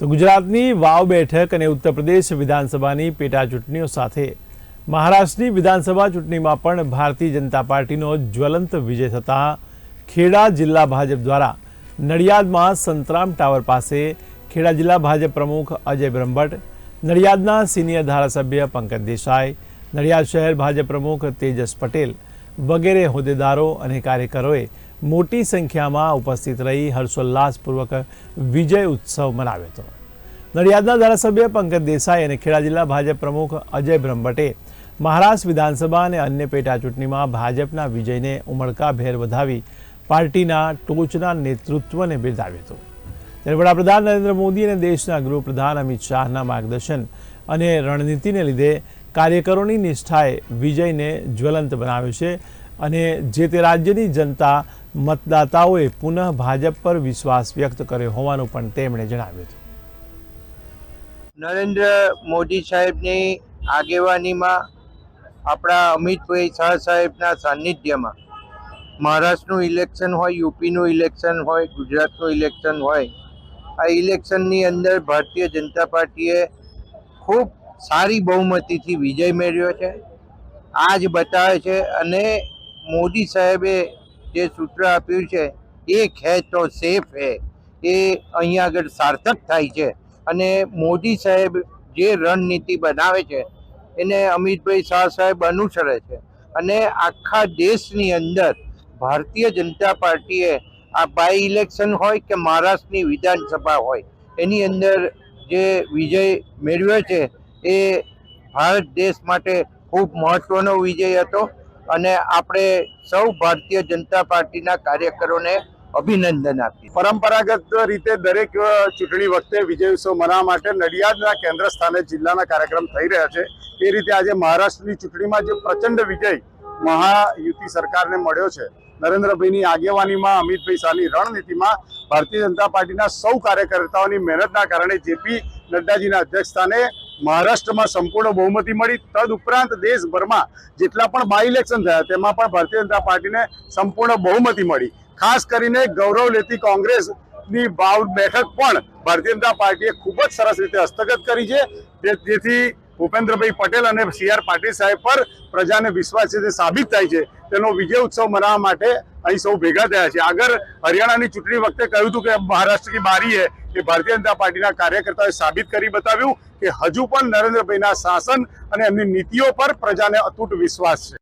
તો ગુજરાતની વાવ બેઠક અને ઉત્તર પ્રદેશ વિધાનસભાની પેટા ચૂંટણીઓ સાથે મહારાષ્ટ્રની વિધાનસભા ચૂંટણીમાં પણ ભારતીય જનતા પાર્ટીનો જ્વલંત વિજય થતાં ખેડા જિલ્લા ભાજપ દ્વારા નડિયાદમાં સંતરામ ટાવર પાસે ખેડા જિલ્લા ભાજપ પ્રમુખ અજય બ્રહ્મભટ્ટ, નડિયાદના સિનિયર ધારાસભ્ય પંકજ દેસાઈ, નડિયાદ શહેર ભાજપ પ્રમુખ તેજસ પટેલ વગેરે હોદ્દેદારો અને કાર્યકરોએ મોટી સંખ્યામાં ઉપસ્થિત રહી હર્ષોલ્લાસપૂર્વક વિજય ઉત્સવ મનાવ્યો હતો. નડિયાદના ધારાસભ્ય પંકજ દેસાઈ અને ખેડા જિલ્લા ભાજપ પ્રમુખ અજય બ્રહ્મભટ્ટે મહારાષ્ટ્ર વિધાનસભા અને અન્ય પેટા ચૂંટણીમાં ભાજપના વિજયને ઉમળકાભેર વધાવી પાર્ટીના ટોચના નેતૃત્વને બિરદાવ્યું હતું. ત્યારે વડાપ્રધાન નરેન્દ્ર મોદી અને દેશના ગૃહપ્રધાન અમિત શાહના માર્ગદર્શન અને રણનીતિને લીધે કાર્યકરોની નિષ્ઠાએ વિજયને જ્વલંત બનાવ્યો છે અને જે તે રાજ્યની જનતા મતદાતાઓએ પુનઃ ભાજપ પર વિશ્વાસ વ્યક્ત કર્યો હોવાનું પણ તેમણે જણાવ્યું હતું. નરેન્દ્ર મોદી સાહેબની આગેવાનીમાં આપણા અમિતભાઈ શાહ સાહેબના સાનિધ્યમાં મહારાષ્ટ્રનું ઇલેક્શન હોય, યુપીનું ઇલેક્શન હોય, ગુજરાતનું ઇલેક્શન હોય, આ ઇલેક્શનની અંદર ભારતીય જનતા પાર્ટીએ ખૂબ સારી બહુમતીથી વિજય મેળવ્યો છે. આ જ બતાવે છે અને મોદી સાહેબે જે સૂત્ર આપ્યું છે એક હે તો સેફ હે. એ અહીંયા આગળ સાર્થક થાય છે. અને મોદી સાહેબ જે રણનીતિ બનાવે છે, એને અમિતભાઈ શાહ સાહેબ અનુસરે છે. અને આખા દેશની અંદર ભારતીય જનતા પાર્ટીએ આ બાય ઇલેક્શન હોય કે મહારાષ્ટ્રની વિધાનસભા હોય, એની અંદર જે વિજય મેળવ્યો છે, એ ભારત દેશ માટે ખૂબ મહત્ત્વનો વિજય હતો. અને આપણે સૌ ભારતીય જનતા પાર્ટીના કાર્યકરોને અભિનંદન આપીએ. પરંપરાગત રીતે દરેક ચૂંટણી વખતે વિજય ઉત્સવ મનાવવા માટે નડિયાદના કેન્દ્ર સ્થાને જિલ્લાના કાર્યક્રમ થઈ રહ્યા છે. એ રીતે આજે મહારાષ્ટ્રની ચૂંટણીમાં જે પ્રચંડ વિજય મહાયુતિ સરકારને મળ્યો છે, નરેન્દ્રભાઈની આગેવાનીમાં અમિતભાઈ શાહની રણનીતિમાં ભારતીય જનતા પાર્ટીના સૌ કાર્યકર્તાઓની મહેનતના કારણે જેપી નડ્ડાજીના અધ્યક્ષસ્થાને મહારાષ્ટ્રમાં સંપૂર્ણ બહુમતી મળી. તદ ઉપરાંત દેશભરમાં જેટલા પણ બાય ઇલેક્શન થયા, તેમાં પણ ભારતીય જનતા પાર્ટીને સંપૂર્ણ બહુમતી મળી. ખાસ કરીને ગૌરવ લેતી કોંગ્રેસની ભાવ બેઠક પણ ભારતીય જનતા પાર્ટીએ ખૂબ જ સરસ રીતે હસ્તગત કરી છે. જેથી ભૂપેન્દ્રભાઈ પટેલ અને સી આર પાટીલ સાહેબ પર પ્રજાને વિશ્વાસ છે તે સાબિત થાય છે. તેનો વિજય ઉત્સવ મનાવવા માટે અહીં સૌ ભેગા થયા છે. આગળ હરિયાણાની ચૂંટણી વખતે કહ્યું હતું કે મહારાષ્ટ્ર કી બારી હે એ ભારતીય જનતા પાર્ટીના કાર્યકર્તાઓએ સાબિત કરી બતાવ્યું કે હજુ પણ નરેન્દ્રભાઈના શાસન અને એમની નીતિઓ પર પ્રજાને અતૂટ વિશ્વાસ છે.